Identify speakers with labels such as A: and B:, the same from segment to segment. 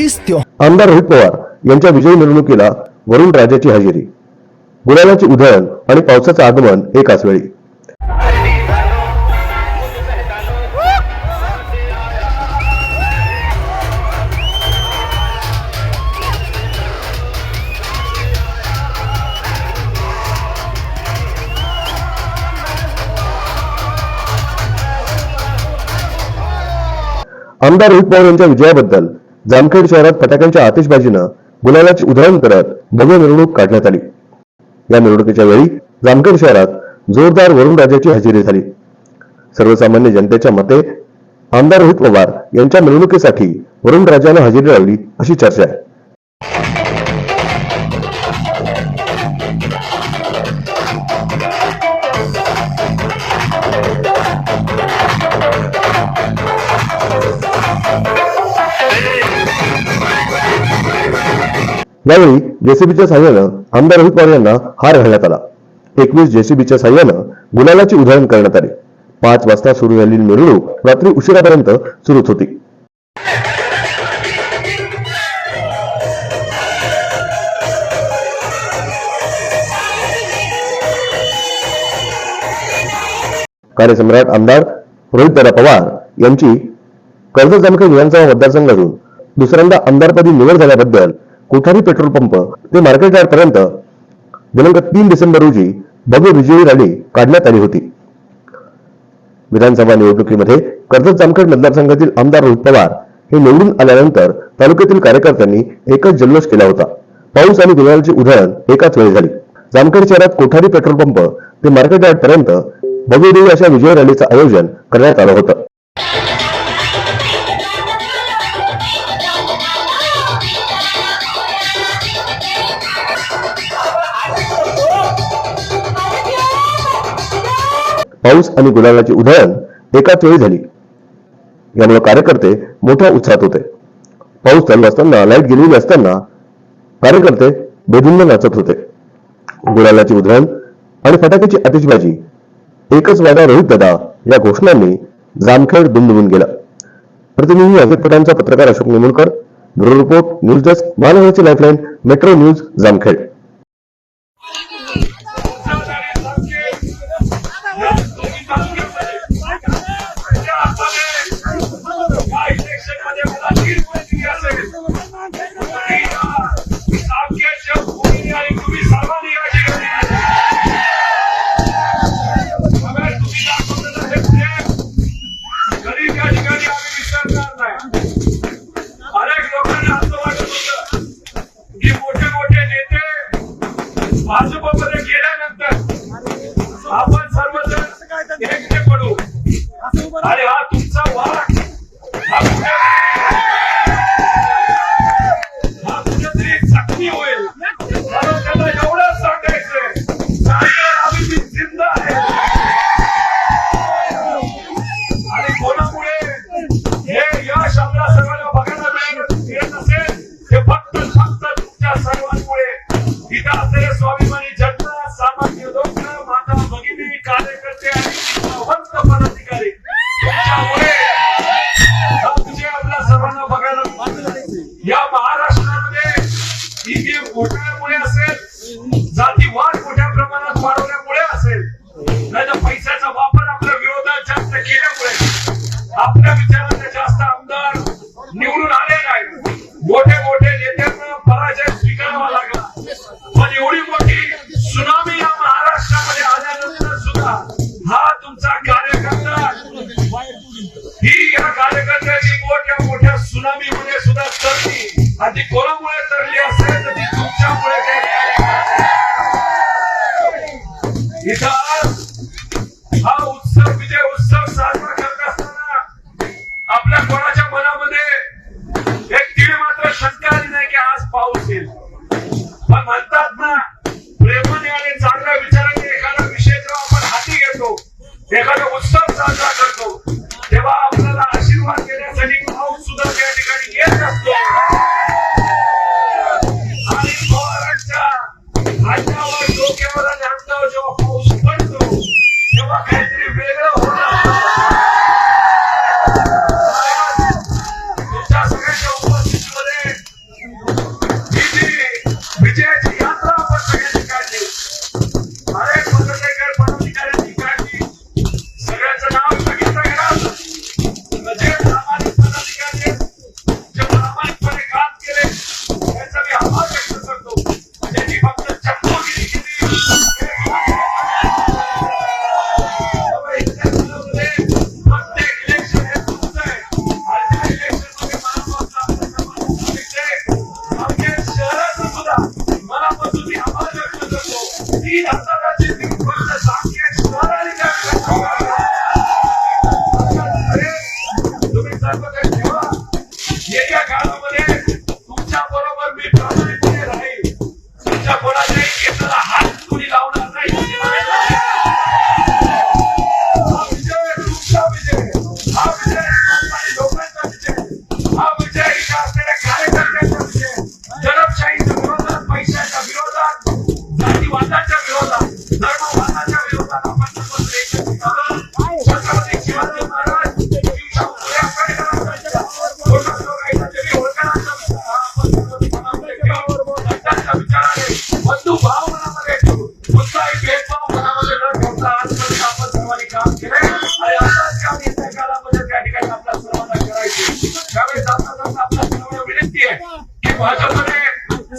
A: आमदार रोहित पवार यांच्या विजयी मिरवणुकीला वरुण राजाची हजेरी. गुलालाची उधळण आणि पावसाचं आगमन एकाच वेळी आमदार रोहित पवार यांच्या विजयाबद्दल जामखेड शहरात फटाक्यांच्या आतिषबाजीनं गुलालाची उधळण करत भव्य मिरवणूक काढण्यात आली. या मिरवणुकीच्या वेळी जामखेड शहरात जोरदार वरुण राजाची हजेरी झाली. सर्वसामान्य जनतेच्या मते आमदार रोहित पवार यांच्या मिरवणुकीसाठी वरुण राजानं हजेरी लावली अशी चर्चा आहे. यावेळी जेसीबीच्या साह्यानं आमदार रोहित पवार यांना हार घालण्यात आला. एकवीस जेसीबीच्या साह्यानं गुलालाची उधळण करण्यात आली. पाच वाजता सुरू झालेली मिरवणूक रात्री उशिरापर्यंत सुरूच होती. कार्यसम्राट आमदार रोहितदादा पवार यांची कर्ज जामखेड विधानसभा मतदारसंघातून दुसऱ्यांदा आमदारपदी निवड झाल्याबद्दल कोठारी पेट्रोल पंप ते मार्केट यार्ड पर्यंत दिनांक तीन डिसेंबर रोजी भव्य विजयी रॅली काढण्यात आली होती. विधानसभा निवडणुकीमध्ये कर्जत जामखेड मतदारसंघातील आमदार रोहित पवार हे निवडून आल्यानंतर तालुक्यातील कार्यकर्त्यांनी एकच जल्लोष केला होता. पाऊस आणि गुलालाची उधळण एकाच वेळी झाली. जामखेड शहरात कोठारी पेट्रोल पंप ते मार्केट यार्ड पर्यंत भव्य देवी अशा विजय रॅलीचं आयोजन करण्यात आलं होतं. पाऊस आणि गुलालाची उधळण एकाच वेळी झाली. यामुळे कार्यकर्ते मोठ्या उत्साहात होते. पाऊस चालू असताना लाइट गेलेली असताना कार्यकर्ते बेधुंद नाचत होते. गुलालाची उधळण आणि फटाक्याची आतिषबाजी एकच वादा रोहित दादा या घोषणांनी जामखेड दुमदुमून गेला प्रतिनिधी अजित पटांचा पत्रकार Ashok Nimulkar bureau report news desk महानगराची lifeline metro news Jamkhed.
B: आपण सर्वजण एकटे पडू. आणि पण एवढी मोठी सुनामी या महाराष्ट्रामध्ये आल्यानंतर सुद्धा हा तुमचा कार्यकर्ता ही या कार्यकर्त्याची मोठ्या मोठ्या सुनामीमध्ये सुद्धा तरली. आणि ती कोणामुळे तरली असेल तर ती तुमच्यामुळे इथं Obrigado.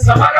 B: Samara.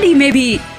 C: already maybe